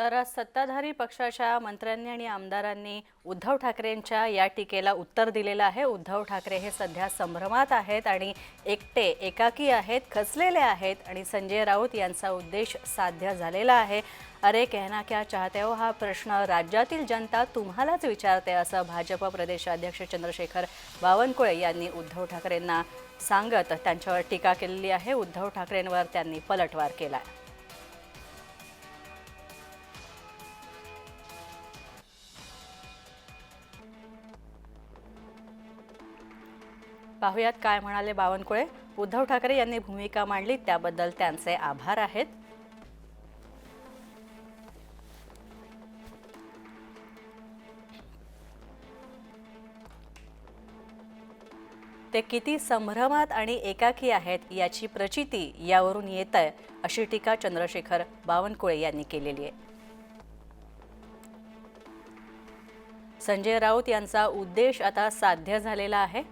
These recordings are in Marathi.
तर सत्ताधारी पक्षाच्या मंत्र्यांनी आणि आमदारांनी उद्धव ठाकरेंच्या या टीकेला उत्तर दिलेलं आहे. उद्धव ठाकरे हे सध्या संभ्रमात आहेत आणि एकटे एकाकी आहेत खचलेले आहेत आणि संजय राऊत यांचा उद्देश साध्य झालेला आहे. अरे कहना क्या चाहते हो हा प्रश्न राज्यातील जनता तुम्हालाच विचारते असं भाजप प्रदेशाध्यक्ष चंद्रशेखर बावनकुळे यांनी उद्धव ठाकरेंना सांगत त्यांच्यावर टीका केलेली आहे. उद्धव ठाकरेंवर त्यांनी पलटवार केला आहे पाहुयात काय म्हणाले बावनकुळे. उद्धव ठाकरे यांनी भूमिका मांडली त्याबद्दल त्यांचे आभार आहेत. ते किती संभ्रमात आणि एकाकी आहेत याची प्रचिती यावरून येत आहे अशी टीका चंद्रशेखर बावनकुळे यांनी केलेली आहे. संजय राऊत यांचा उद्देश आता साध्य झालेला आहे.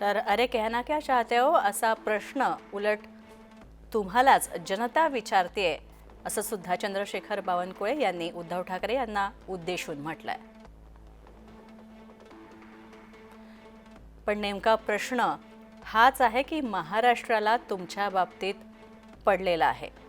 तर अरे कहना क्या चाहते हो? असा प्रश्न उलट तुम्हालाच जनता विचारते असं सुद्धा चंद्रशेखर बावनकुळे यांनी उद्धव ठाकरे यांना उद्देशून म्हटलंय. पण नेमका प्रश्न हाच आहे की महाराष्ट्राला तुमच्या बाबतीत पडलेला आहे.